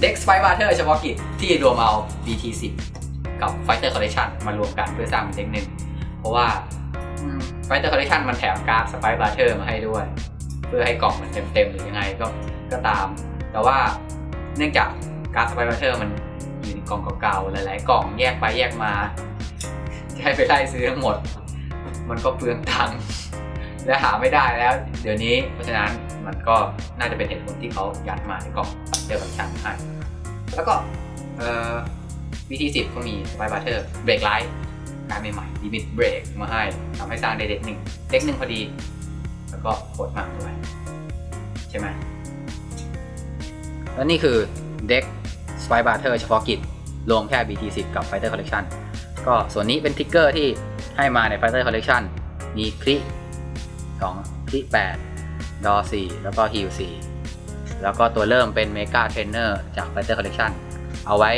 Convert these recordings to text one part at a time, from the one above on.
เด็กสไปบาร์เทอร์เฉพาะกิจที่รวมเอา BT10 กับ Fighter Collection มารวมกันเพื่อสร้างเป็นเด็กหนึ่ง เพราะว่า Fighter Collection มันแถมการ์ดสไปบาร์เทอร์มาให้ด้วย เพื่อให้กล่องมันเต็มๆหรือยังไงก็ก็ตาม แต่ว่าเนื่องจากการ์ดสไปบาร์เทอร์มันอยู่ในกล่องเก่าๆหลายๆกล่องแยกไปแยกมาจะให้ไปไล่ซื้อทั้งหมด มันก็เปลืองตังค์และหาไม่ได้แล้ว เดี๋ยวนี้เพราะฉะนั้นมันก็น่าจะเป็นเหตุผลที่เขายัดมาในกล่อง เจอกับชั้นให้แล้วก็เอ่อ BT10 ก็มีสไปบัตเตอร์เบรกไลท์การใหม่ๆลิมิตเบรกมาให้ทำให้สร้างได้เด็กหนึ่งเด็กหนึ่งพอดี แล้วก็โคตรมากด้วย ใช่ไหมแล้วนี่คือเด็ก s p y b a r t e r เฉพาะกิจ รวมแค่ BT10 กับ Fighter Collection ก็ส่วนนี้เป็นทิกเกอร์ที่ให้มาใน Fighter Collection มีคลิ2คลิ8ดอ4แล้วก็ฮิล4 แล้วก็ตัวเริ่มเป็น Mega Trainer จาก Fighter Collection เอาไว้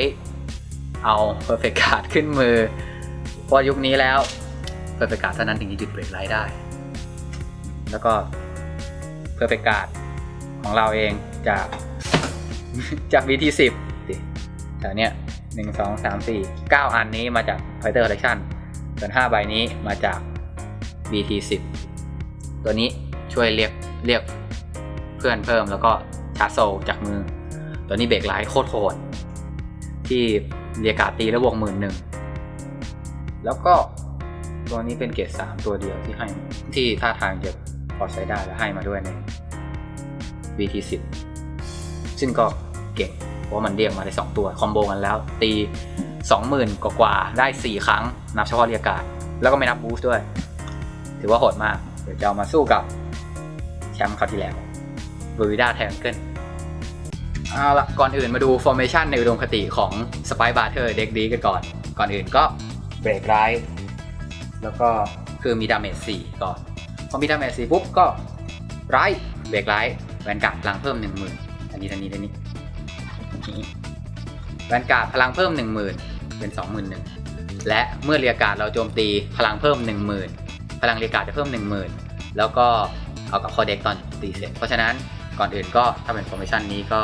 เอา Perfect Card ขึ้นมือเพราะยุคนี้แล้ว Perfect Card เท่านั้นถึงจะหยุดเบรกไลท์ได้ แล้วก็ Perfect Card ของเราเองจากจาก BT10 สิแต่เนี้ยหนึ่งสองสามสี่เก้าอันนี้มาจาก Fighter Collection ส่วนห้าใบนี้มาจาก BT10 ตัวนี้ช่วยเรียกเรียกเพื่อนเพิ่มแล้วก็ ชาร์จโซลจากมือ ตัวนี้เบรกไลท์โคตรโหดที่เรียการตีแล้ววกหมื่นหนึ่งแล้วก็ตัวนี้เป็นเกรดสามตัวเดียวที่ให้ที่ท่าทางจะพอใช้ได้และให้มาด้วยใน BT10 ซึ่งก็เก่งเพราะมันเรียกมาได้2ตัวคอมโบกันแล้ว ตี 20,000 กว่าๆได้ 4 ครั้ง นับเฉพาะเรียการ์ดแล้วก็ไม่นับบูสต์ด้วย ถือว่าโหดมาก เดี๋ยวจะเอามาสู้กับแชมป์คราวที่แล้ว บรูวิด้าแทงเกิลเอาละก่อนอื่นมาดูฟอร์เมชันในอุดมคติของสไปบาร์เทอร์เด็กดีกันก่อน ก่อนอื่นก็เบรกไรแล้วก็คือมีดาเมจ4ก่อน พอมีดาเมจ4ปุ๊บก็ไรเบรกไรแวนการ์ดพลังเพิ่ม10,000อันนี้อันนี้อันนี้แวนการ์ดพลังเพิ่ม10,000เป็น21,000และเมื่อเรียกการ์ดเราโจมตีพลังเพิ่ม10,000พลังเรียกาดจะเพิ่ม10,000แล้วก็เอากับคอเด็กตอนตีเสร็จเพราะฉะนั้น ก่อนอื่นก็ถ้าเป็นฟอร์เมชันนี้ก็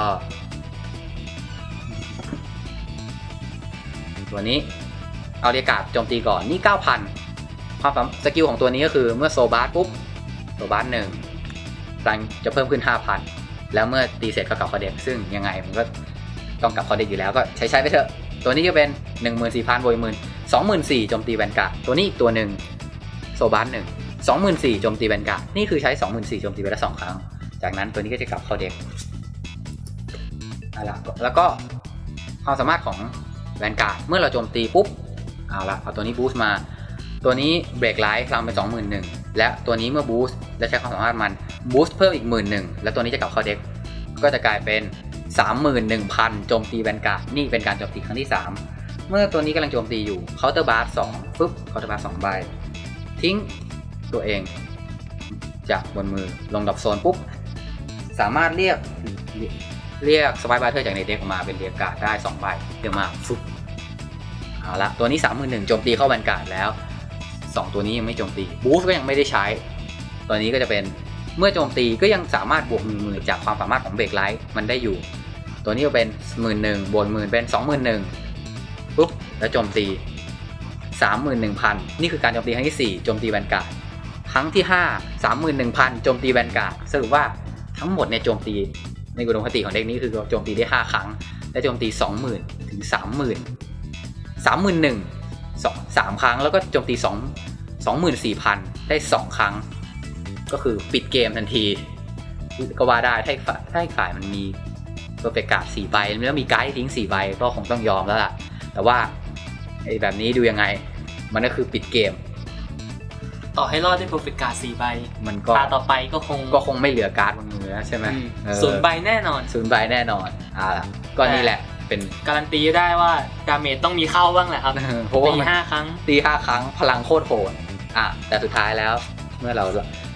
ตัวนี้เอาเรียการ์ดโจมตีก่อนนี่ 9,000 ความสามสกิลของตัวนี้ก็คือเมื่อโซบาร์ปุ๊บโซบาร์หนึ่งพลังจะเพิ่มขึ้น 5,000 แล้วเมื่อตีเสร็จก็กลับคอเด็กซึ่งยังไงผมก็ต้องกลับคอเด็กอยู่แล้วก็ใช้ใช้ไปเถอะ ตัวนี้จะเป็น 14,000บวกหมื่น24,000โจมตีแวนการ์ดตัวนี้อีกตัวหนึ่งโซบาร์หนึ่ง24,000โจมตีแวนการ์ดนี่คือใช้ 24,000โจมตีไปละสองครั้ง จากนั้นตัวนี้ก็จะกลับเข้าเด็กเอาละแล้วก็ความสามารถของแวนการ์ดเมื่อเราโจมตีปุ๊บเอาละเอาตัวนี้บูสต์มา ตัวนี้เบรกไลท์พลังเป็น21,000และตัวนี้เมื่อบูสต์และใช้ความสามารถมันบูสต์เพิ่มอีก11,000และตัวนี้จะกลับเข้าเด็กก็จะกลายเป็น 31,000 โจมตีแวนการ์ดนี่เป็นการโจมตีครั้งที่ 3 เมื่อตัวนี้กำลังโจมตีอยู่เคาน์เตอร์บาร์สองปุ๊บเคาน์เตอร์บาร์สองใบทิ้งตัวเองจากบนมือลงดับโซนปุ๊บ สามารถเรียกเรียกสไปบาร์เทอร์จากในเด็กออกมาเป็นเรียกการ์ดได้2ใบเดี๋ยวมาฟุบเอาละตัวนี้3 1 0 0โจมตีเข้าแวนการ์ดแล้ว 2 ตัวนี้ยังไม่โจมตีบูสก็ยังไม่ได้ใช้ ตัวนี้ก็จะเป็นเมื่อโจมตีก็ยังสามารถบวกหนึ่งหมื่นจากความสามารถของเบรกไลท์มันได้อยู่ ตัวนี้ก็เป็นหมื่นหนึ่งบวกหมื่นเป็นสองหมื่นหนึ่งปุ๊บแล้วโจมตีสามหมื่นหนึ่งพันนี่คือการโจมตีครั้งที่สี่โจมตีแวนการ์ดครั้งที่ห้าสามหมื่นหนึ่งพันโจมตีแวนการ์ดสรุปว่า ทั้งหมดในยโจมตีในอุดมคติของเด็กนี้คือโจมตีได้ห้าครั้ง และโจมตีสองหมื่นถึงสามหมื่นสามหมื่นหนึ่งสองสามครั้ง แล้วก็โจมตีสองสองหมื่นสี่พันได้สองครั้ง ก็คือปิดเกมทันที ก็ว่าได้ถ้าถ้าฝ่ายมันมีเพอร์เฟกกาดสี่ใบแล้วมีไกด์ทิ้งสี่ใบก็คงต้องยอมแล้วล่ะ แต่ว่าไอ้แบบนี้ดูยังไง มันก็คือปิดเกม ต่อให้รอดด้วยโปรเฟกการ์ดสี่ใบมันก็ตาต่อไปก็คงก็คงไม่เหลือการ์ดบนมือแล้วใช่ไหมอืมเออศูนย์ใบแน่นอนศูนย์ใบแน่นอนอ่าล่ะก็นี่แหละเป็นการันตีได้ว่าดาเมจต้องมีเข้าบ้างแหละครับเพราะว่าตีมันห้าครั้งตีห้าครั้งพลังโคตรโหดอะแต่สุดท้ายแล้วเมื่อเรา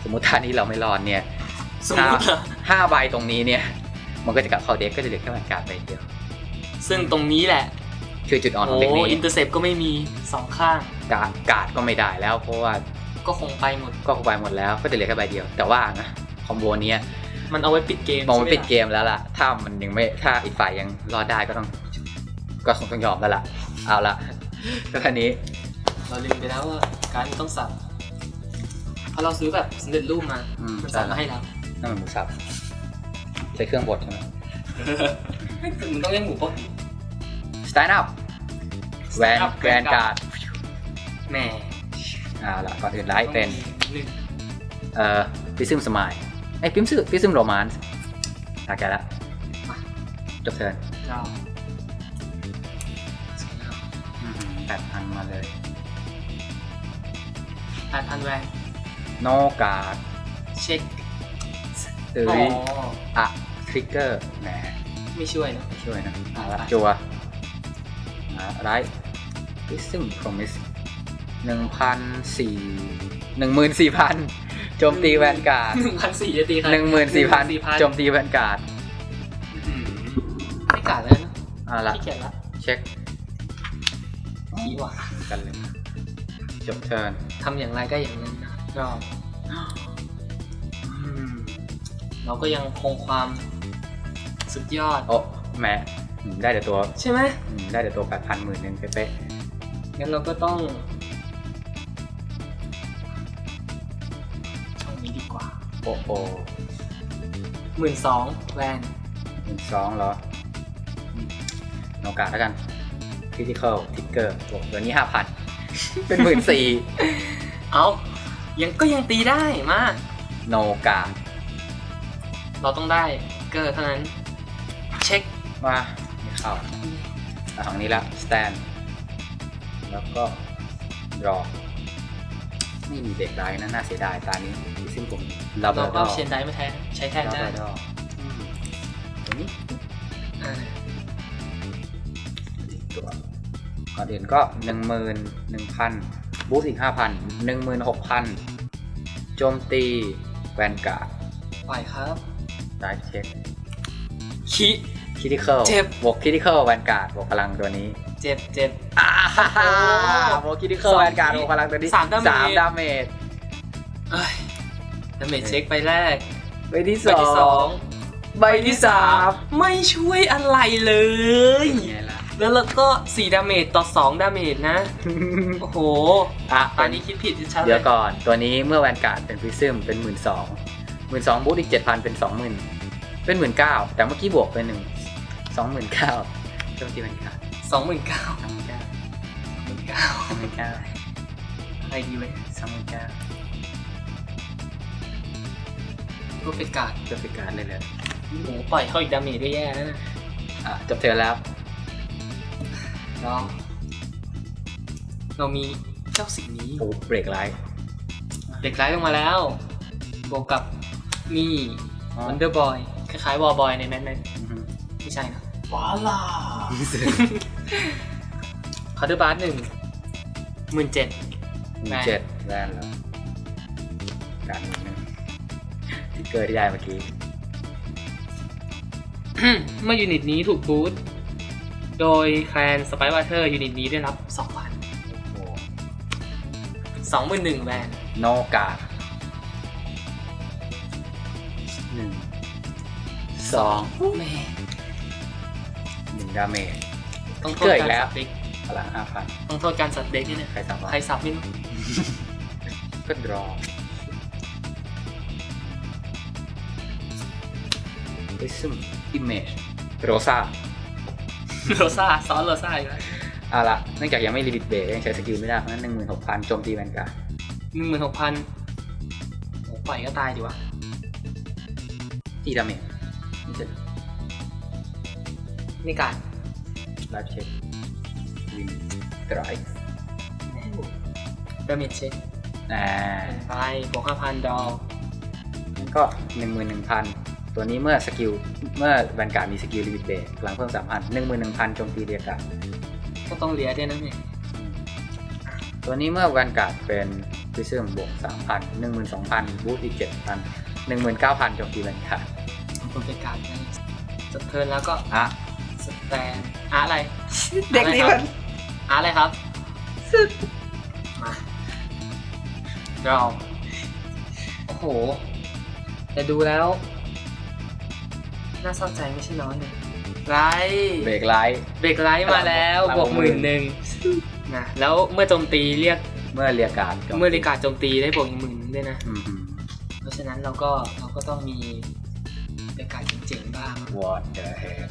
สมมติท่านี้เราไม่รอดเนี่ยสมมติเหรอห้าใบตรงนี้เนี่ย มันก็จะกลับเข้าเด็กก็จะเหลือแค่แวนการ์ดใบเดียว ซึ่งตรงนี้แหละคือจุดอ่อนขโอ้องเด็กนี้อินเตอร์เซปก็ไม่มีสองข้างการการ์ดก็ไม่ได้แล้วเพราะว่า ก็คงไปหมด ก็ไปหมดแล้วก็จะเหลือแค่ใบเดียว แต่ว่านะคอมโบเนี้ยมันเอาไว้ปิดเกมมองมันใช่ไหปิดเกมแล้วล่ะ ถ้ามันยังไม่ถ้าอีกฝ่ายยังรอดได้ก็ต้อง ก็คงต้องยอมแล้วล่ะ เอาละก็แค่นี้ เราลืมไปแล้วว่าการดมันต้องสับเพราะเราซื้อแบบสำเร็จรูปมาอืม มันสับมาให้แล้วนั่นมันหมูสับใช้เครื่องบดใช่ไหมมันต้องเรียกหมูปก Stand up แวน Stand up แวนการ์ดแหม เอาละก่อนอื่นไลท์เป็นหนึ่งเอ่อพิซึมสมายไอ้พิมซึพิซึมโรมานส์ตาแกแล้วจบเทิร์นเก้าแปดพันมาเลยแปดพันแวนโนการ์ดเช็คหรืออ๋ออะทริกเกอร์แหมไม่ช่วยเนอะช่วยนะเอาละไปจัวไรพิซึมพรมิส หนึ่งพันสี่หนึ่งหมื่นสี่พันโจมตีแวนการ์ดหนึ่งพันสี่จะตีใครหนึ่งหมื่นสี่พัน14,000โจมตีแวนการ์ดอืมไม่กัดแล้วนะเอาละขี้เกียจละเช็คขี้ว่ะกันเลยจบเทิร์นทำอย่างไรก็อย่างนั้นนะก็อืมเราก็ยังคงความสุดยอด โอ้แหมอืมได้แต่ตัว ใช่ไหมอืมได้แต่ตัวแปดพันหมื่นหนึ่งเป๊ะงั้นเราก็ต้อง โอ้โหหมื่นสองแวนหนึ่งสองเหรออืมโนกาแล้วกัน critical trigger บวกตัวนี้ห้าพัน เป็นหมื่นสี่เอายังก็ยังตีได้มาโนกาเราต้องได้เกอร์เท่านั้น เช็คมาไม่เข้าเอาของนี้ละ stand แล้วก็ draw ไม่มีเด็กไรนะน่าเสียดายตานี้ซึ่งผมลาบเราราก็ดอเอาร์เชนไดมาแทนใช้แทนลาได้บราดอร์อืมตัวนี้อ่าตัวก่อนอื่นก็หนึ่งหมื่นหนึ่งพันบูสอีกห้าพันหนึ่งหมื่นหกพันโจมตีแวนการ์ดปล่อยครับได้เช็คคิ คิติคอลเจ็บ บวกคิติคอลแวนการ์ดบวกพลังตัวนี้ เจ็บเจ็บอ่าฮ่าฮ่า โอ้บวกคิติคอลสองแวนการ์ดบวกพลังตัวนี้สามดาเมจ สามดาเมจเอ้ยดาเมจเช็คไปแรกใบที่ใบที่สสอองงใบที่สามไม่ช่วยอะไรเลยไงล่ะแล้วเราก็4ดาเมจต่อ 2 ดาเมจนะ โอ้โห อะตอนนี้คิดผิดชัดๆเดี๋ยวเลยก่อนตัวนี้เมื่อแวนการ์ดเป็นพริซึมเป็นหมื่นสองหมื่นสองบูทอีกเจ็ดพันเป็นสองหมื่นเป็นหมื่นเก้าแต่เมื่อกี้บวกเป็นหนึ่งสองหมื่นเก้าโจมตีแวนการ์ดสองหมื่นเก้า สองหมื่นเก้าหมื่นเก้าสองหมื่นเก้าอะไรดีเว้ยสองหมื่นเก้าก็เป็นการดจะเป็นการดเลยเลยโอ้โหปล่อยเข้าอีกดาเมจด้วยแย่แล้วนะอะจบเทิร์นแล้วเราเรามีเจ้าสิ่งนี้ โอ้เบรกไลท์เด็กไร้ลงมาแล้ว บวกกับนี่วันเดอร์บอยคล้ายๆวอลบอยในแมนแมนไม่ใช่นะวาล่า คาร์ดบาร์หนึ่งหมื่นเจ็ดมีเจ็ดแวนแล้วการหนึ่งหนึ่งทิกเกอร์ที่ได้เมื่อกี้เมื่อยูนิตนี้ถูกบูตโดยแคลนสไปร์วาเทอร์ยูนิตนี้ได้รับ2,000โอ้21,000แวนโนกาหนึ่งสองแม่หนึ่งดาเมจ ต้องโทเกิษดอีการกแล้วสับเด็กพ ลังห้าพันต้องโทษการสับเด็กนี่เนี่ยใครทำวะใครสับไม่รู้ก็ดรอไปซึมอิมเมจโรซาโรซ่าซ้อนโรซ่าอยู่แล้วเอาละเนื่องจากยังไม่รีบิทเบรกยังใช้สกิลไม่ได้ เพราะฉะนั้นหนึ่งหมื่นหกพันโจมตีแวนการ์ดหนึ่งหมื่นหกพันโอ้ปล่อยก็ตายดีวะตีดาเมจนี่จะนี่การไลฟ์เช็ค วินดรายดาเมจเช็คอ่าไปบวกห้าพันดอลงั้นก็หนึ่งหมื่นหนึ่งพันตัวนี้เมื่อสกิลเมื่อแวนการ์ดมีสกิลรีบิทเบรกพลังเพิ่มสามพันหนึ่งหมื่นหนึ่งพันโจมตีเรียกการ์ดก็ต้องเลียด้วยนะเนี่ยตัวนี้เมื่อแวนการ์ดเป็นพิซึมบวกสามพันหนึ่งหมื่นสองพันบูทอีกเจ็ดพันหนึ่งหมื่นเก้าพันโจมตีแวนการ์ดคนเป็นการนะจบเทิร์นแล้วก็อะสแตนอาร์ตอะไร เด็กนี้มัน อาร์ตอะไรครับ มาเราโอ้โห แต่ดูแล้ว น่าเศร้าใจไม่ใช่น้อยเลยไรเบรกไลท์ เบรกไลท์มาแล้วหลังบวกหหมื่มื่นนหนึ่งนะแล้วเมื่อโจมตีเรียกเมื่อเรียกการดเมื่อเรียกการโจมตีได้บวกอีกหมื่นหนึ่งด้วยนะอืมเพราะฉะนั้นเราก็เราก็ต้องมีเรียกการเจ๋งๆบ้างวอตเดอร์เฮด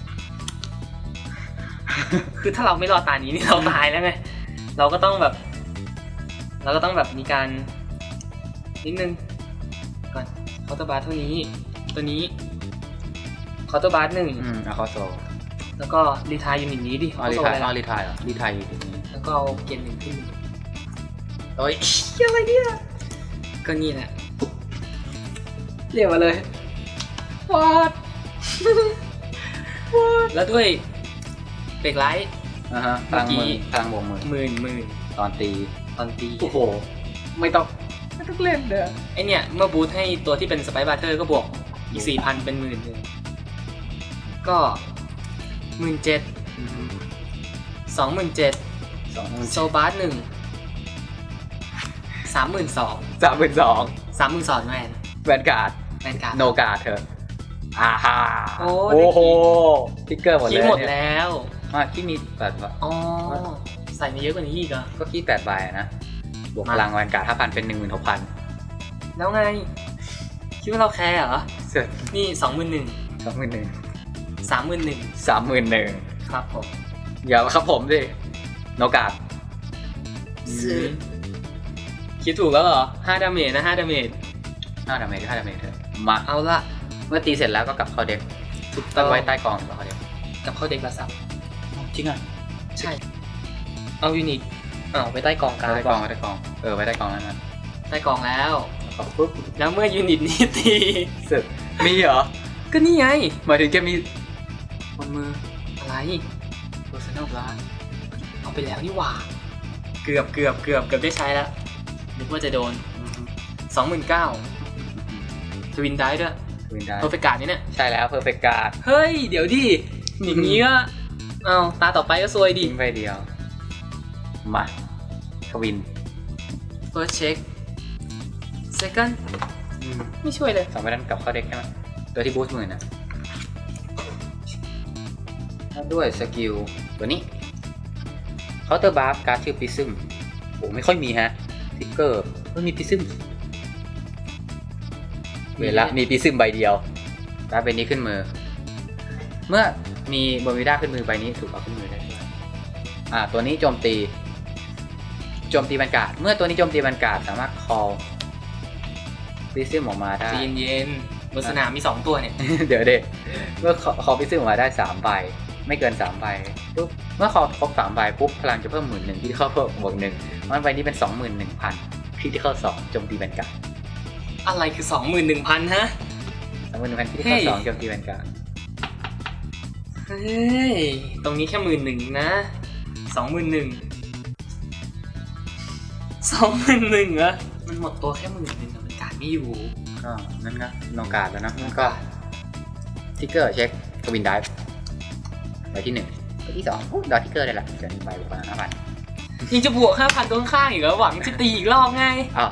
คือถ้าเราไม่รอดตานี้นี่เราตายแล้วไงเราก็ต้องแบบ เราก็ต้องแบบมีการนิดนึงก่อนเคาน์เตอร์บาร์เท่านี้ตัวนี้เคาน์เตอร์บาร์หนึ่งอืมเอาเข้าโซแล้วก็รีทายยูนิตนี้ดิอ๋อรีโซ่ทายอะไรอ๋อล่ะรีทายเหรอรีทายอยู่ตรงนี้แล้วก็เอาเกณฑ์หนึ่งขึ้นโอ้ยอะไรเนี่ยก็นี่แหละเรียกมาเลยวอตแล้วด้วย เบรกไลท์ อ่าฮะพลังเมื่อกี้มือพลังบวกมือหมื่นหมื่นตอนตีตอนตีโอ้โห ไม่ต้องไม่ต้องเล่นเด้อไอเนี่ยเมื่อบูทให้ตัวที่เป็นสไปบาร์เทอร์ก็บวกอีกสี่พันเป็นหมื่นหนึ่งก็หมื่นเจ็ดสองหมื่นเจ็ดสองหมื่นโซบาร์หนึ่งสามหมื่นสองสามหมื่นสองสามหมื่นสองแมนแวนการ์ดแมนการ์ด โนการ์ดเถอะอ่าฮ่าโอ้โอ้โหได้ทิกเกอร์หมดเลคิดยหมดเนี่ยแล้ว อะที่มีแปดอ๋อใส่มาเยอะกว่านี้อีกเหรอก็ขี้แปดใบอะนะ บวกมาพลังแวนการ์ดห้าพันเป็นหนึ่งหมื่นหกพันแล้วไง คิดว่าเราแคร์เหรอ เสร็จนี่สองหมื่นหนึ่งสองหมื่นหนึ่งสามหมื่นหนึ่งสามหมื่นหนึ่งครับผมอย่ามาครับผมดิโนการ์ดคิดถูกแล้วเหรอห้าดาเมจนะห้าดาเมจห้าดาเมจห้าดาเมจเถอะมาเอาละเมื่อตีเสร็จแล้วก็กลับเข้าเด็กถูกต้ตั้องงไว้ใต้กองหรือเปล่าเขาเด็กกับเข้าเด็กละสับ จริงอะ ใช่ เอายูนิตอ้าวไปใต้กองกลางไว้ใต้กองไว้ใต้กอง เออไว้ใต้กองนั่นนะใต้กองแล้วแล้วก็ปุ๊บแล้วเมื่อยูนิตนี้ตี สึกมีเหรอ ก็นี่ไงหมายถึงแกมีบนมืออะไร personal blast เอาไปแล้วนี่หว่า เกือบเกือบเกือบเกือบได้ใช้แล้วนึกว่าจะโดนสองหมื่นเก้าทวินได้ด้วยวินได้เพอร์เฟกการ์ดนี่เนี่ย ใช่แล้ว perfect card เฮ้ย เดี๋ยวดิอย่างนี้ก็ เอาตาต่อไปก็ซวยดิทิ้งไปเดียว มาทวิน first check second ไม่ช่วยเลยสองใบนั้นกลับเข้าเด็กใช่ไหมตัวที่บูสต์หมื่นนะแล้วด้วยสกิลตัวนี้เคาน์เตอร์บาร์การ์ดชื่อพิซึมโอ้ไม่ค่อยมีฮะทิกเกอร์ไม่มีพิซึมเวลามีพิซึมใบเดียวการ์ดใบนี้ขึ้นมือ เมื่อ มีบอมิด้าขึ้นมือใบนี้ถูกเอาขึ้นมือได้ด้วยอ่า ตัวนี้โจมตี โจมตีบรรกาศ เมื่อตัวนี้โจมตีบรรกาศสามารถ call พิซึมออกมาได้ ใจเย็นๆบนสนามมีสองตัวเนี่ย เดี๋ยวเด็กเมื่อคอพิซึมออกมาได้สามใบ ไม่เกินสามใบปุ๊บ เมื่อคอครบสามใบปุ๊บพลังจะเพิ่มหมื่นหนึ่งที่เข้าเพิ่มบวกหนึ่งมันใบนี้เป็นสองหมื่นหนึ่งพันคริติคอลสองโจมตีแวนการ์ดอะไรคือสองหมื่นหนึ่งพันฮะ สองหมื่นหนึ่งพันคริติคอเฮ้ลยสองโจมตีแวนการ์ด เฮ้ย ตรงนี้แค่หมื่นหนึ่งนะสองหมื่นหนึ่งสองหมื่นหนึ่งเหรอมันหมดตัวแค่หมื่นหนึ่งอะมันการไม่อยู่ก็นั่นก็โนการ์ดแล้วนะนั่นก็ทิกเกอร์เช็คทวินได้ใบที่หนึ่งใบที่สองปุ๊บดอทิกเกอร์ได้ละเดี๋ยวนี้ใบบวกพลังห้าพันยังจะบวกห้าพันตัวข้างๆอีกเหรอหวังจะตีอีกรอบไงอ้าว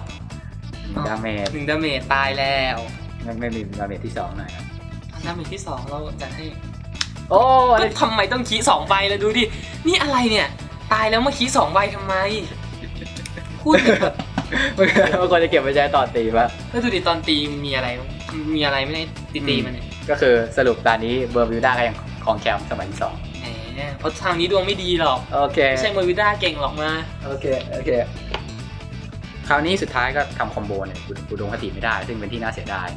หนึ่งดาเมจหนึ่งดาเมจตายแล้วไม่ไม่มีดาเมจที่สองหน่อยนะดาเมจที่สองเราจัดให้ โอ้ก็ทำไมต้องคีย์สองใบแล้วดูดิ นี่อะไรเนี่ย ตายแล้วมาคีย์สองใบทำไม พูดถึงแบบมันควรจะเก็บไว้ใช้ตอนตีปะแล้วดูดิตอนตีมันมีอะไร มีอะไรไม่ได้ตีตีมันเนี่ย ก็คือสรุปตอนนี้เบอร์วิวด้าก็ยังของแชมป์สมัยที่สองแหมเพราะทางนี้ดวงไม่ดีหรอก โอเค ไม่ใช่เมอร์วิด้าเก่งหรอกมา โอเค โอเค คราวนี้สุดท้ายก็ทำคอมโบเนี่ยกูดงคติไม่ได้ ซึ่งเป็นที่น่าเสียดาย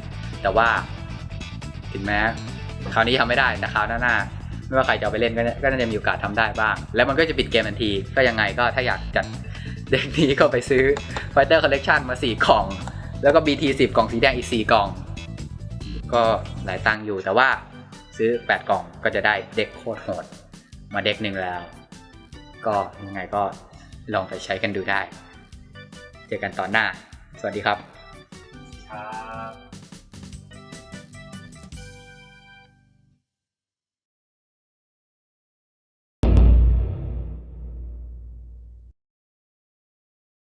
แต่ว่า ถึงแม้ คราวนี้ทำไม่ได้แต่คราวหน้าๆไม่ว่าใครจะไปเล่นก็ก็น่าจะมีโอกาสทำได้บ้าง แล้วมันก็จะปิดเกมทันทีก็ยังไงก็ถ้าอยากจัดเด็กนี้ก็ไปซื้อ Fighter Collection มา 4 กล่อง แล้วก็ BT 10 กล่องสีแดงอีก 4 กล่อง ก็หลายตังค์อยู่แต่ว่าซื้อ 8 กล่องก็จะได้เด็กโคตรโหดมาเด็กหนึ่งแล้ว ก็ยังไงก็ลองไปใช้กันดูได้ เจอกันตอนหน้า สวัสดีครับ ครับ